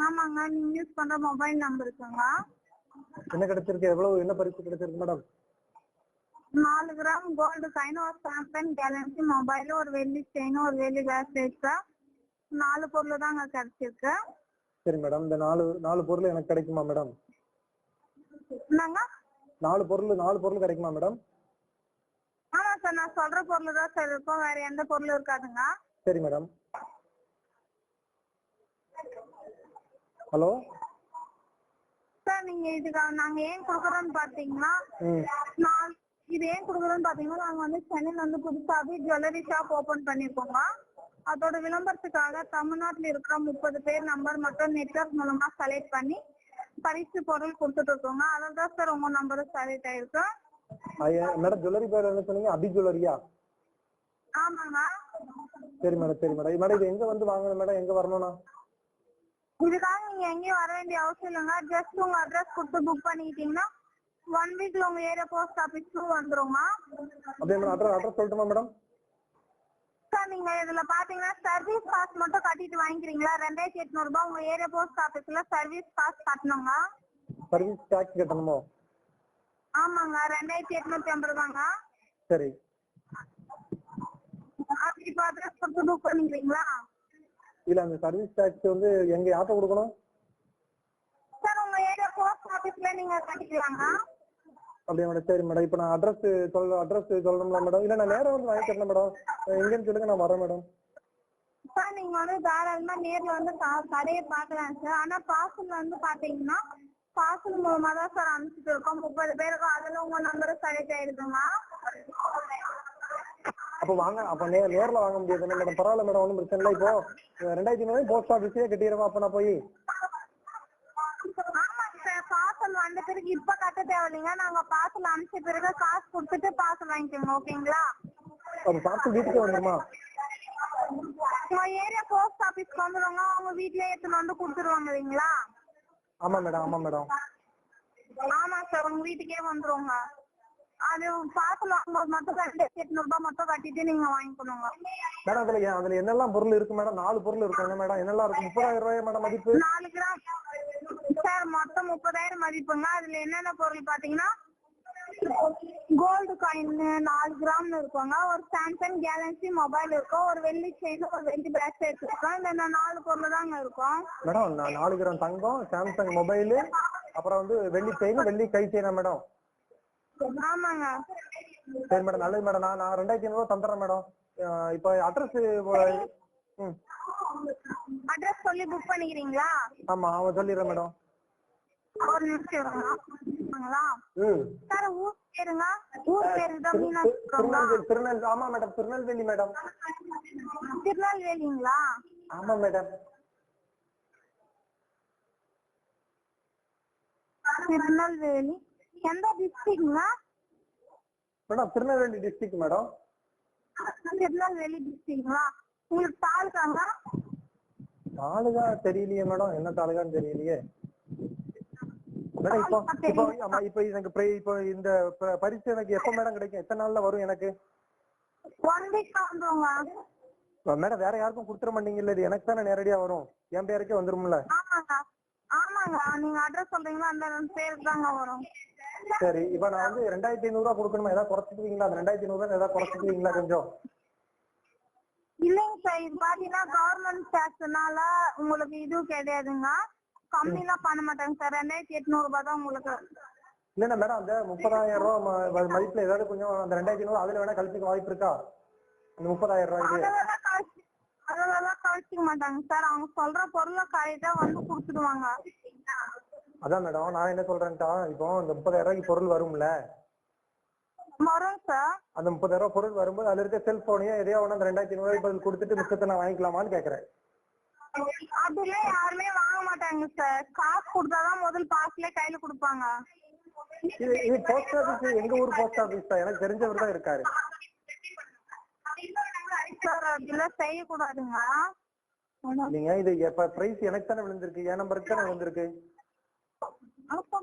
ஆமாங்க நீங்க யூஸ் பண்ற மொபைல் நம்பருக்குங்க என்ன கிடைச்சிருக்கு? எவ்வளவு என்ன பரிசு கிடைச்சிருக்கு மேடம் நாலு கிராம் கோல்டு காயின் ஒரு சாம்சங் கேலக்சி மொபைல் ஒரு வெள்ளி செயின் ஒரு வெள்ளி கிளாஸ் நாலு பொருள் தாங்க கிடைச்சிருக்கு. சரி மேடம் இந்த நாலு நாலு பொருள் எனக்கு கிடைக்குமா மேடம் என்னங்க? நாலு பொருள் நாலு பொருள் கிடைக்குமா மேடம் ஆமா சார் நான் சொல்ற பொருள் தான் சார் இருக்கும் வேற எந்த பொருளும் இருக்காதுங்க. சரி மேடம் ஹலோ? சார் நீங்க இதுக்கு நாங்க ஏன் குடுக்கறோம்னு பாத்தீங்கன்னா நான் இது ஏன் குடுக்கறோம்னு பாத்தீங்கன்னா நாங்க வந்து சென்னையில வந்து புதுசாவே ஜுவல்லரி ஷாப் ஓபன் பண்ணிருக்கோங்க. அதோட விளம்பரத்துக்காக தமிழ்நாட்டுல இருக்கிற முப்பது பேர் நம்பர் மட்டும் நெட்வொர்க் மூலமா செலக்ட் பண்ணி பரிசு பொருள் கொடுத்துட்டு இருக்கோங்க. அதில் தான் சார் உங்க நம்பரும் செலக்ட் ஆயிருக்கு. மேடம் ஜுவல்லரி பேர் என்ன சொன்னீங்க? அபி ஜுவல்லரியா ஆமாங்க. சரி மேடம் சரி மேடம் மேடம் இது எங்க வந்து வாங்கணும் மேடம் எங்க வரணும்னா? இதுக்காக நீங்க எங்கேயும் வர வேண்டிய அவசியம் இல்லைங்க. ஜஸ்ட் உங்க அட்ரஸ் கொடுத்து புக் பண்ணிக்கிட்டீங்கன்னா ஒன் வீக்ல உங்க ஏரியா போஸ்ட் ஆபீஸ்க்கு வந்துருங்க. அப்படியே மேடம் அட்ரஸ் அட்ரஸ் சொல்லட்டுமா மேடம் சார் நீங்க இதுல பாத்தீங்கன்னா சர்வீஸ் காசு மட்டும் கட்டிட்டு வாங்கிக்கிறீங்களா? ரெண்டாயிரத்தி எட்நூறு ரூபாய் உங்க ஏரியா போஸ்ட் ஆபீஸ்ல சர்வீஸ் காசு கட்டணுங்க. சர்வீஸ் டேக்ஸ் கட்டணுமோ? ஆமாங்க. ரெண்டாயிரத்தி எட்நூத்தி ஐம்பது ரூபாங்க சரி. அட்ரஸ் கொடுத்து புக் பண்ணிக்கிறீங்களா? இல்ல அந்த சர்வீஸ் டேக்ஸ் வந்து எங்க யார்ட்ட கொடுக்கணும்? சார் உங்க ஏரியா போஸ்ட் ஆபீஸ்ல நீங்க கட்டிக்கலாங்க அப்படியே மேடம் சரி மேடம் இப்போ நான் அட்ரஸ் சொல்ல அட்ரஸ் சொல்லணும்ல மேடம் இல்ல நான் நேரா வந்து வாங்கி தரணும் மேடம் எங்கன்னு சொல்லுங்க நான் வரேன் மேடம் சார் நீங்க வந்து தாராளமா நேர்ல வந்து கடையை பார்க்கலாம் சார் ஆனா பார்சல் வந்து பாத்தீங்கன்னா பார்சல் மூலமா தான் சார் அனுப்பிச்சிட்டு இருக்கோம். முப்பது பேருக்கு அதுல உங்க நம்பரும் செலக்ட் ஆயிடுதுங்க அப்ப வாங்க அப்ப நே நேர்ல வாங்க முடியாது. மேடம் பரவாயில்ல மேடம் ஒன்றும் பிரச்சனை இல்லை. இப்போ ரெண்டாயிரத்தி ஐநூறு போஸ்ட் ஆஃபீஸே கட்டிடுறோம் அப்ப நான் போய்? பார்சல் வந்த பிறகு இப்ப கட்ட தேவையில்லைங்க. நாங்க பார்சல் அனுப்பிச்ச பிறகு காசு கொடுத்துட்டு பார்சல் வாங்கிக்கோங்க ஓகேங்களா அப்ப பார்த்து வீட்டுக்கே வந்துருமா? உங்க ஏரியா போஸ்ட் ஆபீஸ்க்கு வந்துருவாங்க. அவங்க வீட்லயே எடுத்துன்னு வந்து கொடுத்துருவாங்க இல்லைங்களா? ஆமா மேடம் ஆமா மேடம் ஆமா சார் உங்க வீட்டுக்கே வந்துருவாங்க. அது பார்சல் வாங்கும்போது மட்டும் எட்நூறு ரூபாய் மட்டும் கட்டிட்டு நீங்க வாங்கிக்கணுங்க. மேடம் அதுல அதுல என்னெல்லாம் பொருள் இருக்கு மேடம்? நாலு பொருள் இருக்கு என்ன மேடம். என்னெல்லாம் இருக்கு? முப்பதாயிரம் ரூபாய் மேடம் மதிப்பு? நாலு கிராம். சார் மொத்தம் முப்பதாயிரம் மதிப்புங்க. அதுல என்னென்ன பொருள் பாத்தீங்கன்னா கோல்டு காயின் நாலு கிராம் இருக்குங்க. ஒரு சாம்சங் கேலக்சி மொபைல் இருக்கும். ஒரு வெள்ளி செயின் ஒரு வெள்ளி பிராஸ்லெட் இருக்கும். இந்த நாலு பொருள் தாங்க இருக்கும். மேடம் நாலு கிராம் தங்கம் சாம்சங் மொபைலு அப்புறம் வந்து வெள்ளி செயின் வெள்ளி கை செயினா மேடம்? ஆமாங்க. சரி மேடம் நல்லது மேடம். நான் நான் ரெண்டாயிரத்தி ஐநூறு தந்துடுறேன் மேடம். இப்போ அட்ரஸ் ம். அட்ரஸ் சொல்லி புக் பண்ணிக்கிறீங்களா? ஆமா அவன் சொல்லிடுறேன் மேடம். ஒரு நிமிஷம் இருங்க. ஆமாங்களா? ம். சார் ஊர் பேருங்க? ஊர் பேரு தான். திருநெல்வேலி ஆமா மேடம் திருநெல்வேலி மேடம். திருநெல்வேலிங்களா? ஆமா மேடம். திருநெல்வேலி. எந்த டிஸ்ட்ரிக்ட்ங்க madam Tirunelveli district madam. Tirunelveli டிஸ்ட்ரிக்ட்ங்களா உங்களுக்கு தாலுக்காங்க தாலுகா தெரியலையே மேடம். என்ன தாலுகான்னு தெரியலையே. மேடம் இப்போ இப்போ ஆமா இப்போ எனக்கு இப்போ இந்த பரிசு எனக்கு எப்ப மேடம் கிடைக்கும்? எத்தனை நாள்ல வரும் எனக்கு? ஒன் வீக் வந்துருங்க. மேடம் வேற யாருக்கும் கொடுத்துட மாட்டீங்கல்ல இது எனக்கு தானே நேரடியா வரும். என் பேருக்கே வந்துரும்ல. ஆமாங்க. ஆமாங்க. நீங்க அட்ரஸ் சொல்றீங்களா? அந்த பேருக்கு தாங்க வரும். சரி இப்போ நான் வந்து ரெண்டாயிரத்தி ஐநூறு ரூபா கொடுக்கணுமா? ஏதாவது குறைச்சிக்குவீங்களா? அந்த ரெண்டாயிரத்தி ஐநூறு ரூபா ஏதாவது குறைச்சிக்குவீங்களா கொஞ்சம்? இல்லைங்க சார் இது பாத்தீங்கன்னா கவர்மெண்ட் டேக்ஸ்னால உங்களுக்கு இது கிடையாதுங்க. கம்மிலாம் பண்ண மாட்டாங்க சார். ரெண்டாயிரத்தி எட்நூறு ரூபாய் தான் உங்களுக்கு. இல்லன்னா மேடம் அந்த முப்பதாயிரம் ரூபா மதிப்புல ஏதாவது கொஞ்சம் அந்த ரெண்டாயிரத்தி ஐநூறு அதுல வேணா கழிச்சுக்க வாய்ப்பு இருக்கா? அந்த முப்பதாயிரம் ரூபாய்க்கு. அதெல்லாம் கழிச்சிக்க மாட்டாங்க சார். அவங்க சொல்ற பொருளை கரெக்டா வந்து கொடுத்துடுவாங்க. அதான் மேடம் நான் என்ன சொல்றேன்ட்டா இப்போ இந்த முப்பதாயிரம் ரூபாய்க்கு பொருள் வரும்ல? வரும் சார் அந்த முப்பதாயிரம் ரூபாய் பொருள் வரும்போது அதுல இருக்க செல்போனையும் எதையோ ஒண்ணு அந்த ரெண்டாயிரத்தி ஐநூறு ரூபாய் பதில் கொடுத்துட்டு மிச்சத்தை நான் வாங்கிக்கலாமான்னு கேக்குறேன். யாருமே வாங்க மாட்டாங்க சார் காசு கொடுத்தாதான் முதல் பாஸ்ல கையில கொடுப்பாங்க. இது இது போஸ்ட் ஆபீஸ் எங்க ஊர் போஸ்ட் ஆபீஸ் தான். எனக்கு தெரிஞ்சவர் தான் இருக்காரு. சார் அதெல்லாம் செய்யக்கூடாதுங்க. நீங்க இது எப்ப பிரைஸ் எனக்கு தானே விழுந்திருக்கு? என் நம்பருக்கு தானே விழுந்திருக்கு? அப்ப